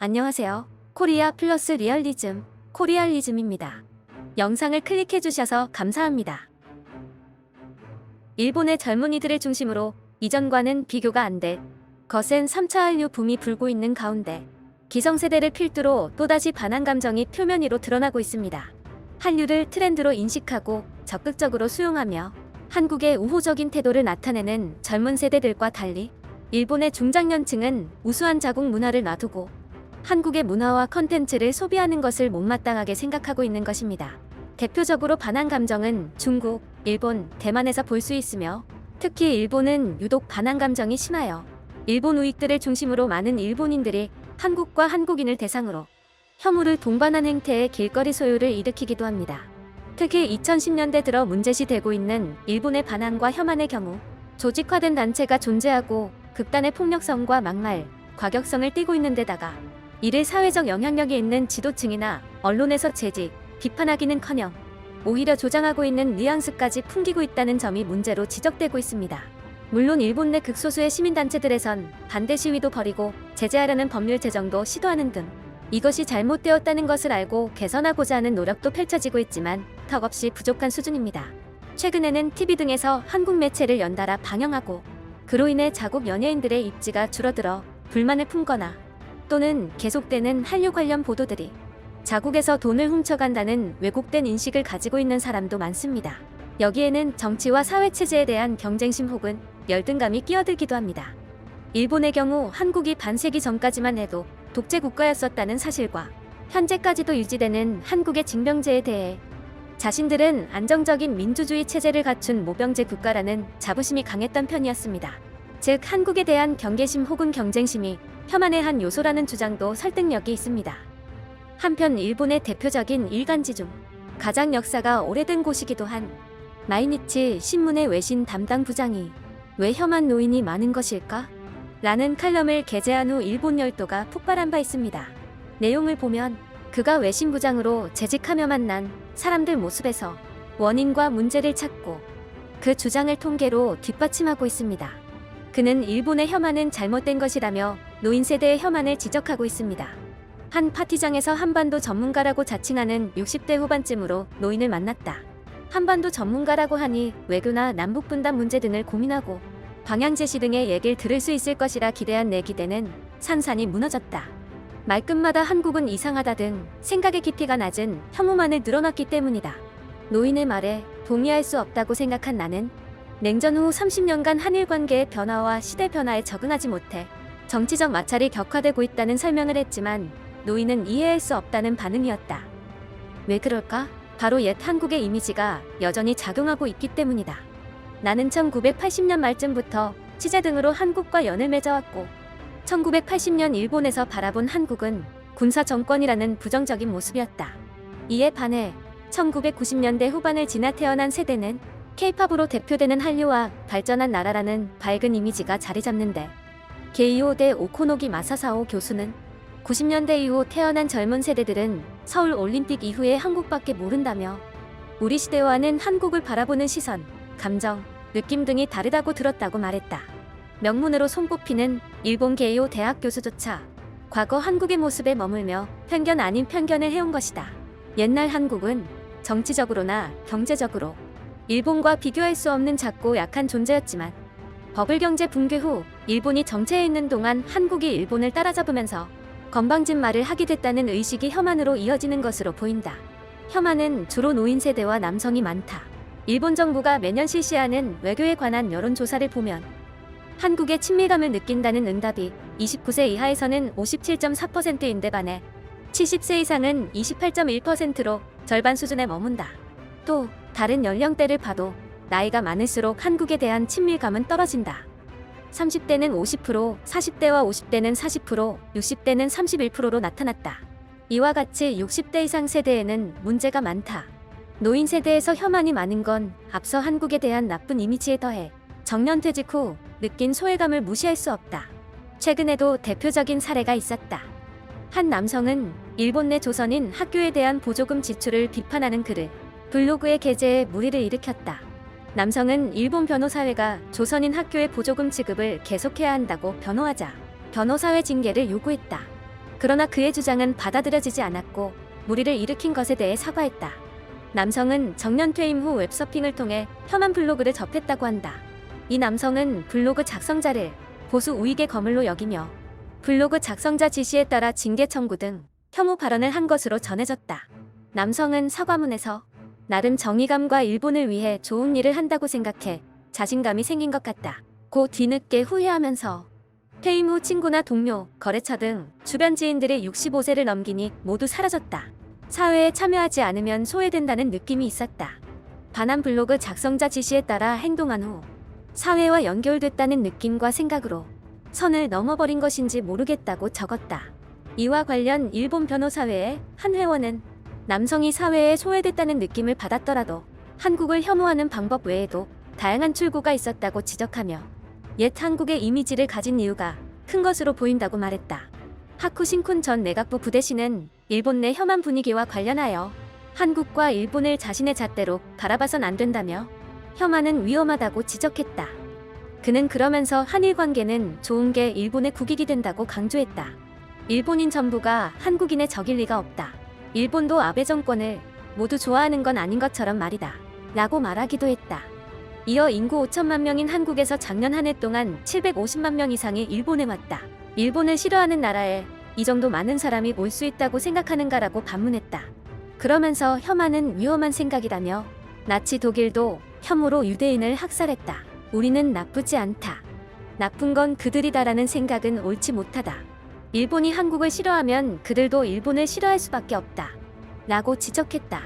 안녕하세요. 코리아 플러스 리얼리즘, 코리알리즘입니다. 영상을 클릭해 주셔서 감사합니다. 일본의 젊은이들을 중심으로 이전과는 비교가 안돼 거센 3차 한류 붐이 불고 있는 가운데 기성세대를 필두로 또다시 반한 감정이 표면 위로 드러나고 있습니다. 한류를 트렌드로 인식하고 적극적으로 수용하며 한국의 우호적인 태도를 나타내는 젊은 세대들과 달리 일본의 중장년층은 우수한 자국 문화를 놔두고 한국의 문화와 컨텐츠를 소비하는 것을 못마땅하게 생각하고 있는 것입니다. 대표적으로 반한 감정은 중국, 일본, 대만에서 볼 수 있으며 특히 일본은 유독 반한 감정이 심하여 일본 우익들을 중심으로 많은 일본인들이 한국과 한국인을 대상으로 혐오를 동반한 행태의 길거리 소유를 일으키기도 합니다. 특히 2010년대 들어 문제시되고 있는 일본의 반항과 혐한의 경우 조직화된 단체가 존재하고 극단의 폭력성과 막말, 과격성을 띠고 있는 데다가 이를 사회적 영향력이 있는 지도층이나 언론에서 제지, 비판하기는커녕 오히려 조장하고 있는 뉘앙스까지 풍기고 있다는 점이 문제로 지적되고 있습니다. 물론 일본 내 극소수의 시민단체들에선 반대 시위도 벌이고 제재하려는 법률 제정도 시도하는 등 이것이 잘못되었다는 것을 알고 개선하고자 하는 노력도 펼쳐지고 있지만 턱없이 부족한 수준입니다. 최근에는 TV 등에서 한국 매체를 연달아 방영하고 그로 인해 자국 연예인들의 입지가 줄어들어 불만을 품거나 또는 계속되는 한류 관련 보도들이 자국에서 돈을 훔쳐간다는 왜곡된 인식을 가지고 있는 사람도 많습니다. 여기에는 정치와 사회 체제에 대한 경쟁심 혹은 열등감이 끼어들기도 합니다. 일본의 경우 한국이 반세기 전까지만 해도 독재 국가였었다는 사실과 현재까지도 유지되는 한국의 징병제에 대해 자신들은 안정적인 민주주의 체제를 갖춘 모병제 국가라는 자부심이 강했던 편이었습니다. 즉 한국에 대한 경계심 혹은 경쟁심이 혐한의 한 요소라는 주장도 설득력이 있습니다. 한편 일본의 대표적인 일간지 중 가장 역사가 오래된 곳이기도 한 마이니치 신문의 외신 담당 부장이 왜 혐한 노인이 많은 것일까? 라는 칼럼을 게재한 후 일본 열도가 폭발한 바 있습니다. 내용을 보면 그가 외신 부장으로 재직하며 만난 사람들 모습에서 원인과 문제를 찾고 그 주장을 통계로 뒷받침하고 있습니다. 그는 일본의 혐한은 잘못된 것이라며 노인 세대의 혐한을 지적하고 있습니다. 한 파티장에서 한반도 전문가라고 자칭하는 60대 후반쯤으로 노인을 만났다. 한반도 전문가라고 하니 외교나 남북 분단 문제 등을 고민하고 방향 제시 등의 얘기를 들을 수 있을 것이라 기대한 내 기대는 산산이 무너졌다. 말끝마다 한국은 이상하다 등 생각의 깊이가 낮은 혐오만을 늘어났기 때문이다. 노인의 말에 동의할 수 없다고 생각한 나는 냉전 후 30년간 한일 관계의 변화와 시대 변화에 적응하지 못해 정치적 마찰이 격화되고 있다는 설명을 했지만 노인은 이해할 수 없다는 반응이었다. 왜 그럴까? 바로 옛 한국의 이미지가 여전히 작용하고 있기 때문이다. 나는 1980년 말쯤부터 취재 등으로 한국과 연을 맺어왔고 1980년 일본에서 바라본 한국은 군사 정권이라는 부정적인 모습이었다. 이에 반해 1990년대 후반을 지나 태어난 세대는 케이팝으로 대표되는 한류와 발전한 나라라는 밝은 이미지가 자리 잡는데 게이오 대 오코노기 마사사오 교수는 90년대 이후 태어난 젊은 세대들은 서울 올림픽 이후에 한국밖에 모른다며 우리 시대와는 한국을 바라보는 시선, 감정, 느낌 등이 다르다고 들었다고 말했다. 명문으로 손꼽히는 일본 게이오 대학 교수조차 과거 한국의 모습에 머물며 편견 아닌 편견을 해온 것이다. 옛날 한국은 정치적으로나 경제적으로 일본과 비교할 수 없는 작고 약한 존재였지만 버블 경제 붕괴 후 일본이 정체해 있는 동안 한국이 일본을 따라잡으면서 건방진 말을 하게 됐다는 의식이 혐한으로 이어지는 것으로 보인다. 혐한은 주로 노인 세대와 남성이 많다. 일본 정부가 매년 실시하는 외교에 관한 여론조사를 보면 한국의 친밀감을 느낀다는 응답이 29세 이하에서는 57.4%인데 반해 70세 이상은 28.1%로 절반 수준에 머문다. 또 다른 연령대를 봐도 나이가 많을수록 한국에 대한 친밀감은 떨어진다. 30대는 50%, 40대와 50대는 40%, 60대는 31%로 나타났다. 이와 같이 60대 이상 세대에는 문제가 많다. 노인 세대에서 혐한이 많은 건 앞서 한국에 대한 나쁜 이미지에 더해 정년 퇴직 후 느낀 소외감을 무시할 수 없다. 최근에도 대표적인 사례가 있었다. 한 남성은 일본 내 조선인 학교에 대한 보조금 지출을 비판하는 글을 블로그에 게재해 무리를 일으켰다. 남성은 일본 변호사회가 조선인 학교의 보조금 지급을 계속해야 한다고 변호하자 변호사회 징계를 요구했다. 그러나 그의 주장은 받아들여지지 않았고 무리를 일으킨 것에 대해 사과했다. 남성은 정년 퇴임 후 웹서핑을 통해 혐한 블로그를 접했다고 한다. 이 남성은 블로그 작성자를 보수 우익의 거물로 여기며 블로그 작성자 지시에 따라 징계 청구 등 혐오 발언을 한 것으로 전해졌다. 남성은 사과문에서 나름 정의감과 일본을 위해 좋은 일을 한다고 생각해 자신감이 생긴 것 같다. 고 뒤늦게 후회하면서 퇴임 후 친구나 동료, 거래처 등 주변 지인들의 65세를 넘기니 모두 사라졌다. 사회에 참여하지 않으면 소외된다는 느낌이 있었다. 반한 블로그 작성자 지시에 따라 행동한 후 사회와 연결됐다는 느낌과 생각으로 선을 넘어버린 것인지 모르겠다고 적었다. 이와 관련 일본 변호사회의 한 회원은 남성이 사회에 소외됐다는 느낌을 받았더라도 한국을 혐오하는 방법 외에도 다양한 출구가 있었다고 지적하며 옛 한국의 이미지를 가진 이유가 큰 것으로 보인다고 말했다. 하쿠 신쿤 전 내각부 부대신은 일본 내 혐한 분위기와 관련하여 한국과 일본을 자신의 잣대로 바라봐선 안 된다며 혐한은 위험하다고 지적했다. 그는 그러면서 한일 관계는 좋은 게 일본의 국익이 된다고 강조했다. 일본인 전부가 한국인의 적일 리가 없다. 일본도 아베 정권을 모두 좋아하는 건 아닌 것처럼 말이다. 라고 말하기도 했다. 이어 인구 5천만 명인 한국에서 작년 한 해 동안 750만 명 이상이 일본에 왔다. 일본을 싫어하는 나라에 이 정도 많은 사람이 올 수 있다고 생각하는가라고 반문했다. 그러면서 혐한은 위험한 생각이라며 나치 독일도 혐오로 유대인을 학살했다. 우리는 나쁘지 않다. 나쁜 건 그들이다라는 생각은 옳지 못하다. 일본이 한국을 싫어하면 그들도 일본을 싫어할 수밖에 없다. 라고 지적했다.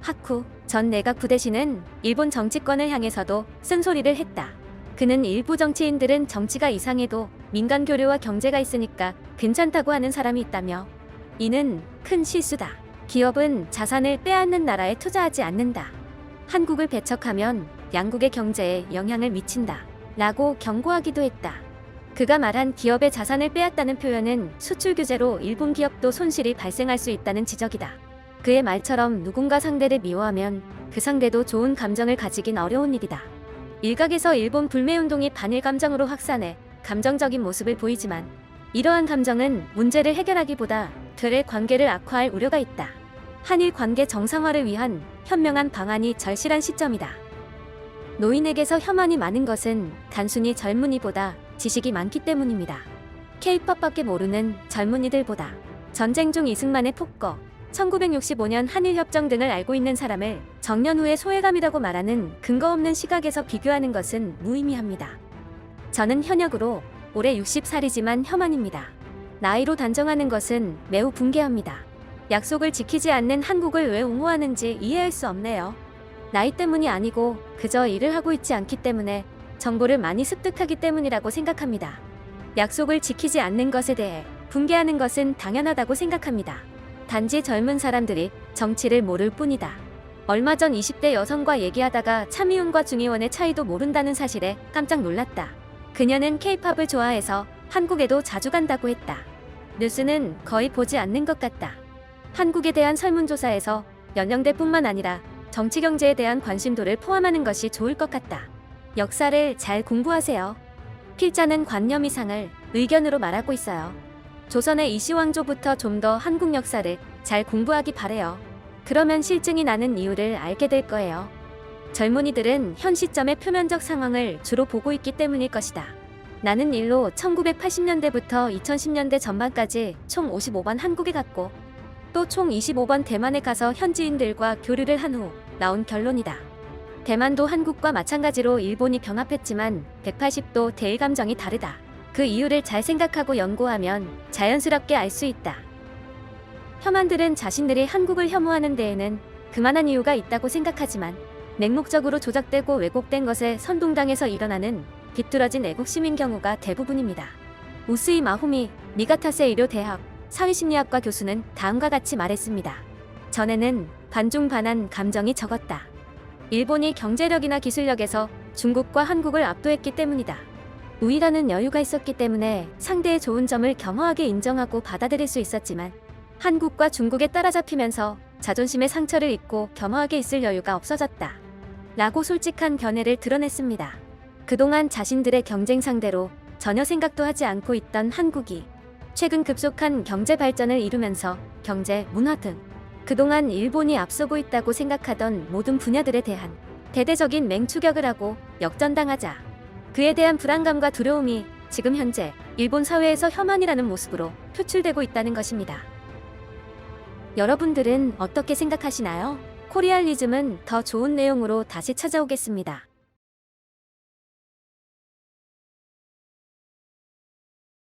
하쿠 전 내각 부대신은 일본 정치권을 향해서도 쓴소리를 했다. 그는 일부 정치인들은 정치가 이상해도 민간 교류와 경제가 있으니까 괜찮다고 하는 사람이 있다며 이는 큰 실수다. 기업은 자산을 빼앗는 나라에 투자하지 않는다. 한국을 배척하면 양국의 경제에 영향을 미친다. 라고 경고하기도 했다. 그가 말한 기업의 자산을 빼앗다는 표현은 수출 규제로 일본 기업도 손실이 발생할 수 있다는 지적이다. 그의 말처럼 누군가 상대를 미워하면 그 상대도 좋은 감정을 가지긴 어려운 일이다. 일각에서 일본 불매운동이 반일 감정으로 확산해 감정적인 모습을 보이지만 이러한 감정은 문제를 해결하기보다 둘의 관계를 악화할 우려가 있다. 한일 관계 정상화를 위한 현명한 방안이 절실한 시점이다. 노인에게서 혐한이 많은 것은 단순히 젊은이보다 지식이 많기 때문입니다. 케이팝밖에 모르는 젊은이들보다 전쟁 중 이승만의 폭거, 1965년 한일협정 등을 알고 있는 사람을 정년 후의 소외감이라고 말하는 근거 없는 시각에서 비교하는 것은 무의미합니다. 저는 현역으로 올해 60살이지만 혐한입니다. 나이로 단정하는 것은 매우 붕괴합니다. 약속을 지키지 않는 한국을 왜 옹호하는지 이해할 수 없네요. 나이 때문이 아니고 그저 일을 하고 있지 않기 때문에 정보를 많이 습득하기 때문이라고 생각합니다. 약속을 지키지 않는 것에 대해 붕괴하는 것은 당연하다고 생각합니다. 단지 젊은 사람들이 정치를 모를 뿐이다. 얼마 전 20대 여성과 얘기하다가 참의원과 중의원의 차이도 모른다는 사실에 깜짝 놀랐다. 그녀는 케이팝을 좋아해서 한국에도 자주 간다고 했다. 뉴스는 거의 보지 않는 것 같다. 한국에 대한 설문조사에서 연령대뿐만 아니라 정치 경제에 대한 관심도를 포함하는 것이 좋을 것 같다. 역사를 잘 공부하세요. 필자는 관념 이상을 의견으로 말하고 있어요. 조선의 이시왕조부터 좀 더 한국 역사를 잘 공부하기 바래요. 그러면 실증이 나는 이유를 알게 될 거예요. 젊은이들은 현 시점의 표면적 상황을 주로 보고 있기 때문일 것이다. 나는 일로 1980년대부터 2010년대 전반까지 총 55번 한국에 갔고 또 총 25번 대만에 가서 현지인들과 교류를 한 후 나온 결론이다. 대만도 한국과 마찬가지로 일본이 병합했지만 180도 대일 감정이 다르다. 그 이유를 잘 생각하고 연구하면 자연스럽게 알 수 있다. 혐한들은 자신들이 한국을 혐오하는 데에는 그만한 이유가 있다고 생각하지만 맹목적으로 조작되고 왜곡된 것에 선동당해서 일어나는 비뚤어진 애국 시민 경우가 대부분입니다. 우스이 마호미 미가타세 의료 대학 사회심리학과 교수는 다음과 같이 말했습니다. 전에는 반중반한 감정이 적었다. 일본이 경제력이나 기술력에서 중국과 한국을 압도했기 때문이다. 우위라는 여유가 있었기 때문에 상대의 좋은 점을 겸허하게 인정하고 받아들일 수 있었지만 한국과 중국에 따라잡히면서 자존심의 상처를 입고 겸허하게 있을 여유가 없어졌다. 라고 솔직한 견해를 드러냈습니다. 그동안 자신들의 경쟁 상대로 전혀 생각도 하지 않고 있던 한국이 최근 급속한 경제 발전을 이루면서 경제, 문화 등 그동안 일본이 앞서고 있다고 생각하던 모든 분야들에 대한 대대적인 맹추격을 하고 역전당하자 그에 대한 불안감과 두려움이 지금 현재 일본 사회에서 혐한이라는 모습으로 표출되고 있다는 것입니다. 여러분들은 어떻게 생각하시나요? 코리알리즘은 더 좋은 내용으로 다시 찾아오겠습니다.